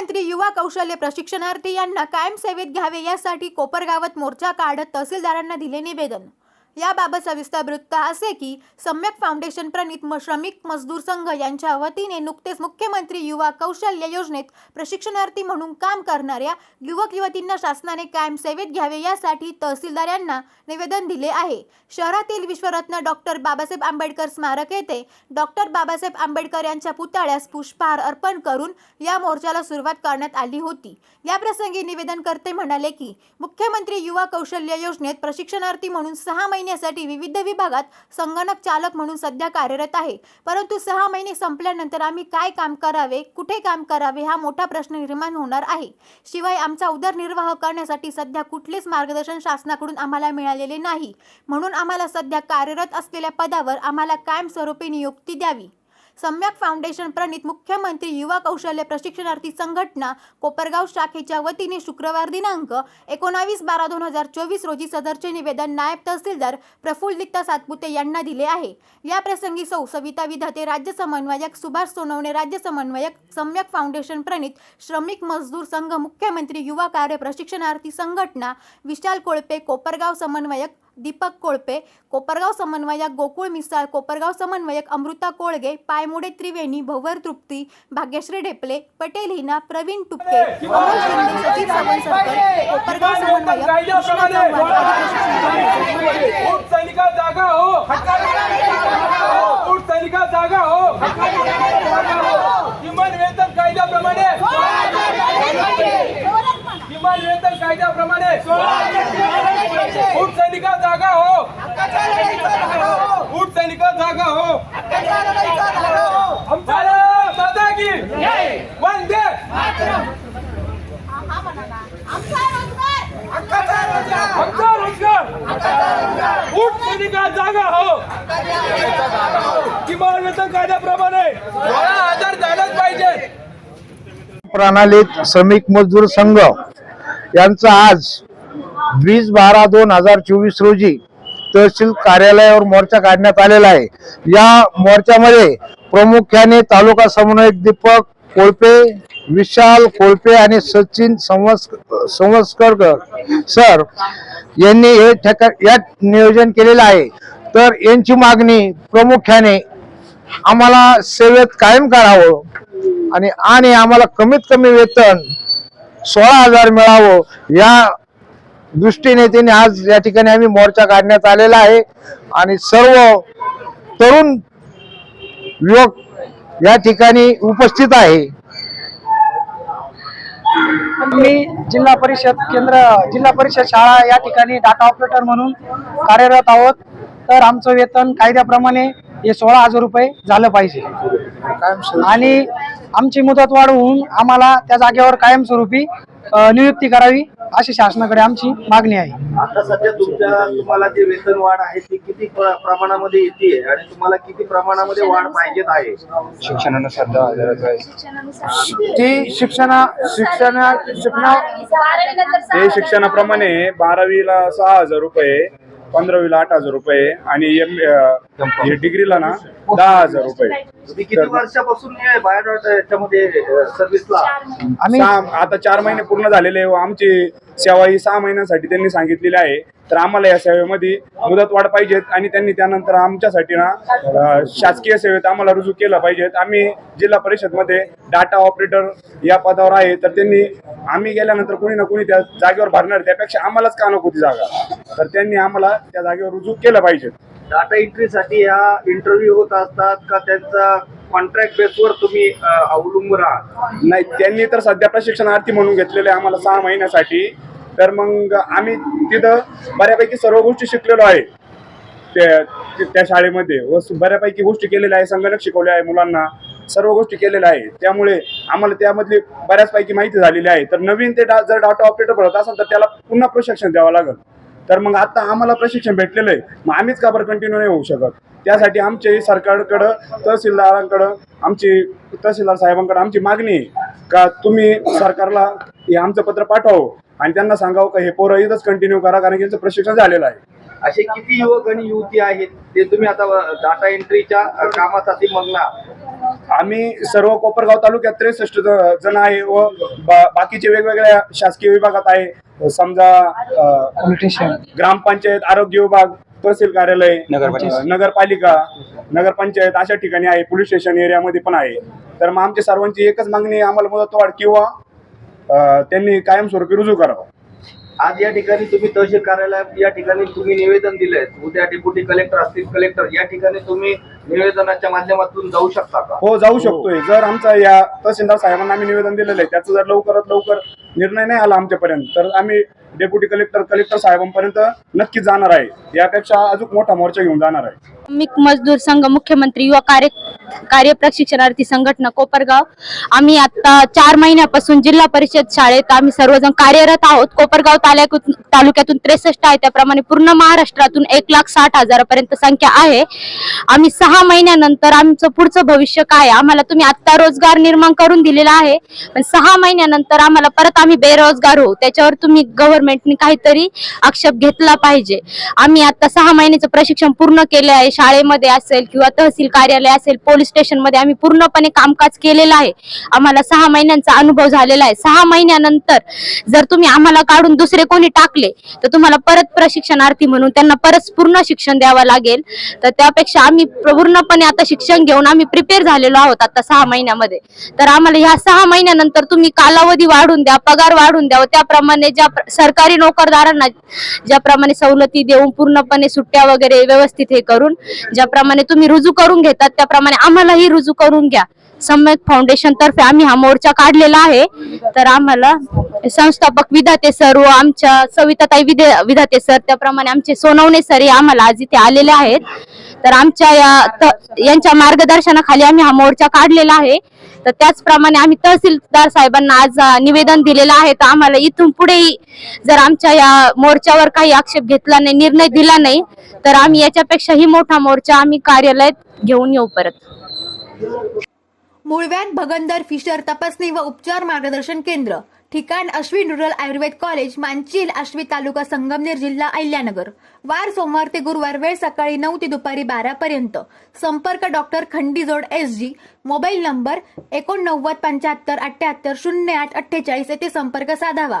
मुख्यमंत्री युवा कौशल्य प्रशिक्षणार्थी यांना कायम सेवेत घ्यावे यासाठी कोपरगावात मोर्चा काढत तहसीलदारांना दिले निवेदन. याबाबत सविस्तर वृत्त असे की सम्यक फाउंडेशन प्रणित म- श्रमिक मजदूर संघ यांच्या वतीने नुकतेच मुख्यमंत्री युवा कौशल्य योजनेत प्रशिक्षणार्थी म्हणून काम करणाऱ्या युवक युवतींना शासनाने कायम सेवेत घ्यावे यासाठी तहसीलदार यांना निवेदन दिले आहे. शहरातील विश्वरत्न डॉक्टर बाबासाहेब आंबेडकर स्मारक येथे डॉक्टर बाबासाहेब आंबेडकर यांच्या पुतळ्यास पुष्पहार अर्पण करून या मोर्चाला सुरुवात करण्यात आली होती. याप्रसंगी निवेदनकर्ते म्हणाले की मुख्यमंत्री युवा कौशल्य योजनेत प्रशिक्षणार्थी म्हणून सहा महिन्यासाठी विविध विभागात संगणक चालक म्हणून सध्या कार्यरत आहे. परंतु सहा महिने संपल्यानंतर आम्ही काय काम करावे कुठे काम करावे हा मोठा प्रश्न निर्माण होणार आहे. शिवाय आमचा उदरनिर्वाह करण्यासाठी सध्या कुठलेच मार्गदर्शन शासनाकडून आम्हाला मिळालेले नाही. म्हणून आम्हाला सध्या कार्यरत असलेल्या पदावर आम्हाला कायमस्वरूपी नियुक्ती द्यावी. सम्यक फाउंडेशन प्रणित मुख्यमंत्री युवा कौशल्य प्रशिक्षणार्थी संघटना कोपरगाव शाखेच्या वतीने शुक्रवार दिनांक एकोणावीस बारा दोन हजार चोवीस रोजी सदरचे निवेदन नायब तहसीलदार प्रफुल्लित सातपुते यांना दिले आहे. या प्रसंगी सौ सविता विधाते राज्य समन्वयक सुभाष सोनवणे राज्य समन्वयक सम्यक फाउंडेशन प्रणित श्रमिक मजदूर संघ मुख्यमंत्री युवा कार्य प्रशिक्षणार्थी संघटना विशाल कोळपे कोपरगाव समन्वयक दीपक कोळपे कोपरगाव समन्वयक गोकुळ मिसाळ कोपरगाव समन्वयक अमृता कोळगे पायमुडे त्रिवेणी भवर तृप्ती भाग्यश्री ढेपले पटेल हिना प्रवीण टुपके अमोल शिंदे सचिन सावंतसरकर कोपरगाव समन्वयक कृष्णा चव्हाण आदी प्रशिक्षणार्थी उठ सैनिका जागा हो उठ सैनिका जागा हो किमान वेतन कायद्याप्रमाणे किमान वेतन कायद्याप्रमाणे उठ सैनिका जागा हो उठ सैनिका जागा हो. भारत माता की वंदे. आमचा रोजगार. उठ सैनिका जागा हो. किमान वेतन कायद्याप्रमाणे. सोळा हजार पाहिजे. प्रणालीत श्रमिक मजदूर संघ यांचा आज वीस बारा दोन हजार चोवीस रोजी तहसील कार्यालयावर मोर्चा काढण्यात आलेला आहे. या मोर्चामध्ये प्रामुख्याने तालुका समन्वयक दीपक कोळपे विशाल कोळपे आणि सचिन संवस्कर सर यांनी हे यात नियोजन केलेलं आहे. तर यांची मागणी प्रामुख्याने आम्हाला सेवेत कायम करावं आणि आणि आम्हाला कमीत कमी वेतन सोळा हजार मिळावं या दृष्टीने त्यांनी आज या ठिकाणी आम्ही मोर्चा काढण्यात आलेला आहे. आणि सर्व तरुण युवक या ठिकाणी उपस्थित आहे. मी जिल्हा परिषद केंद्र जिल्हा परिषद शाळा या ठिकाणी डाटा ऑपरेटर म्हणून कार्यरत आहोत. तर आमचं वेतन कायद्याप्रमाणे हे सोळा हजार रुपये झालं पाहिजे. आणि आमची मुदत वाढवून आम्हाला त्या जागेवर कायमस्वरूपी नियुक्ती करावी अशी शासनाकडे आमची मागणी आहे. आता सध्या तुमच्या तुम्हाला जे वेतन वाढ आहे ती किती प्र- प्रमाणामध्ये येते आणि तुम्हाला किती प्रमाणामध्ये वाढ पाहिजेत आहे? ती शिक्षणा शिक्षणा शिक्षणा ते शिक्षणाप्रमाणे बारावीला सहा हजार रुपये पंधरावीला आठ हजार रुपये आणि एम हे डिग्रीला ना दहा हजार रुपये. किती वर्षापासून हे बायोडाटा याच्यामध्ये सर्व्हिसला आम्ही सहा आता चार महिने पूर्ण झालेले व आमची सेवा ही सहा महिन्यांसाठी त्यांनी सांगितलेली आहे. तर आम्हाला या सेवेमध्ये मुदत वाढ पाहिजेत आणि त्यांनी त्यानंतर आमच्यासाठी ना शासकीय सेवेत आम्हाला रुजू केलं पाहिजेत आम्ही जिल्हा परिषदमध्ये डाटा ऑपरेटर या पदावर आहे. तर त्यांनी आम्ही गेल्यानंतर कोणी ना कोणी त्या जागेवर भरणार त्यापेक्षा आम्हालाच का नको ती जागा? तर त्यांनी आम्हाला त्या जागेवर रुजू केलं पाहिजे. डाटा एंट्रीसाठी ह्या इंटरव्ह्यू होत असतात का त्यांचा कॉन्ट्रॅक्ट बेसवर तुम्ही अवलंबून आहात नाही त्यांनी तर सध्या प्रशिक्षणार्थी म्हणून घेतलेले आहे आम्हाला सहा महिन्यासाठी. तर मग आम्ही तिथं बऱ्यापैकी सर्व गोष्टी शिकलेलो आहे. त्या त्या शाळेमध्ये. व बऱ्यापैकी गोष्टी केलेल्या आहे संगणक शिकवले आहे मुलांना. सर्व गोष्टी केलेल्या आहे. त्यामुळे आम्हाला त्यामधली बऱ्याचपैकी माहिती झालेली आहे. तर नवीन ते डा- जर डाटा ऑपरेटर बनवत असेल तर त्याला पुन्हा प्रशिक्षण द्यावं लागेल. तर मग आता आम्हाला प्रशिक्षण भेटलेलं आहे. मग आम्हीच का बरं कंटिन्यू नाही होऊ शकत? त्यासाठी आमचे सरकारकडं तहसीलदारांकडं आमची तहसीलदार साहेबांकडं आमची मागणी आहे का तुम्ही सरकारला हे आमचं पत्र पाठवावं आणि त्यांना सांगावं का हे पोरं इथंच कंटिन्यू करा कारण की यांचं प्रशिक्षण झालेलं आहे. असे किती युवक आणि युवती आहेत? ते तुम्ही आता डाटा एंट्रीच्या कामासाठी मग्न आम्ही सर्व कोपरगाव तालुक्यात त्रेसष्ट जण आहे व बा- बाकीचे वेगवेगळ्या शासकीय विभागात आहे. समजा ग्रामपंचायत आरोग्य विभाग तहसील कार्यालय नगरपालिका. नगरपालिका नगरपंचायत अशा ठिकाणी आहे पोलीस स्टेशन एरियामध्ये पण आहे. तर मग आमची सर्वांची एकच मागणी आहे, आम्हाला मुदतवाढ किंवा अ, त्यांनी कायमस्वरूपी रुजू करावं. आज या ठिकाणी तुम्ही तहसील कार्यालयात या ठिकाणी तुम्ही निवेदन दिलंय. उद्या डेप्युटी कलेक्टर असतील कलेक्टर या ठिकाणी तुम्ही निवेदनाच्या माध्यमातून जाऊ शकता का? हो जाऊ शकतोय. जर आमचा या तहसीलदार साहेबांना आम्ही निवेदन दिलेलं आहे त्याचा जर लवकरात लवकर निर्णय नाही आला आमच्यापर्यंत तर आम्ही डेप्युटी कलेक्टर कलेक्टर साहेबांपर्यंत नक्कीच जाणार आहे. यापेक्षा अजून मोठा मोर्चा घेऊन जाणार आहे. श्रमिक मजदूर संघ मुख्यमंत्री युवा कार्य कार्य प्रशिक्षणार्थी संघटना कोपरगाव. आम्ही आता चार महिन्यापासून जिल्हा परिषद शाळेत आम्ही सर्वजण कार्यरत आहोत. कोपरगाव तालुक्यातून तालुक्यातून त्रेसष्ट आहे. त्याप्रमाणे पूर्ण महाराष्ट्रातून एक लाख साठ हजारापर्यंत संख्या आहे. आम्ही सहा महिन्यानंतर आमचं पुढचं भविष्य काय आम्हाला तुम्ही आता रोजगार निर्माण करून दिलेला आहे. पण सहा महिन्यानंतर आम्हाला परत आम्ही बेरोजगार होऊ. त्याच्यावर तुम्ही गव्हर्नमेंटने काहीतरी आक्षेप घेतला पाहिजे. आम्ही आता सहा महिन्याचं प्रशिक्षण पूर्ण केले आहे. शाळेमध्ये असेल किंवा तहसील कार्यालय असेल पोलीस पोलीस स्टेशनमध्ये आम्ही पूर्णपणे कामकाज केलेलं आहे. आम्हाला सहा महिन्यांचा अनुभव झालेला आहे. सहा महिन्यानंतर जर तुम्ही आम्हाला काढून दुसरे कोणी टाकले तर तुम्हाला परत प्रशिक्षणार्थी म्हणून त्यांना परत पूर्ण शिक्षण द्यावं लागेल. तर त्यापेक्षा आम्ही पूर्णपणे आता शिक्षण घेऊन आम्ही प्रिपेअर झालेलो आहोत आता सहा महिन्यामध्ये. तर आम्हाला ह्या सहा महिन्यानंतर तुम्ही कालावधी वाढून द्या पगार वाढून द्या त्याप्रमाणे ज्या सरकारी नोकरदारांना ज्याप्रमाणे सवलती देऊन पूर्णपणे सुट्ट्या वगैरे व्यवस्थित हे करून ज्याप्रमाणे तुम्ही रुजू करून घेतात त्याप्रमाणे आम्हालाही रुजू करून घ्या. सम्यक फाउंडेशन तर्फे आम्ही हा मोर्चा काढलेला आहे. तर आम्हाला संस्थापक विधाते सर व आमच्या सविताताई विधे विधाते सर त्याप्रमाणे आमचे सोनवणे सर हे आम्हाला आज इथे आलेले आहेत. तर आमच्या या त- यांच्या मार्गदर्शनाखाली आम्ही हा मोर्चा काढलेला आहे. तर त्याचप्रमाणे आम्ही तहसीलदार साहेबांना आज निवेदन दिलेलं आहे. तर आम्हाला इथून पुढेही जर आमच्या या मोर्चावर काही आक्षेप घेतला नाही निर्णय दिला नाही तर आम्ही याच्यापेक्षाही मोठा मोर्चा आम्ही कार्यालयात घेऊन येऊ परत. मुळव्यात भगंदर फिशर तपासणी व उपचार मार्गदर्शन केंद्र. ठिकाण अश्विन रुरल आयुर्वेद कॉलेज मानचील आश्वी तालुका संगमनेर जिल्हा अहिल्यानगर. वार सोमवार ते गुरुवार वेळ सकाळी नऊ ते दुपारी बारा पर्यंत. संपर्क doctor Khandijod S G. Mobile number एकोणनव्वद पंच्याहत्तर अठ्याहत्तर शून्य आठ अठ्ठेचाळीस येथे संपर्क साधावा.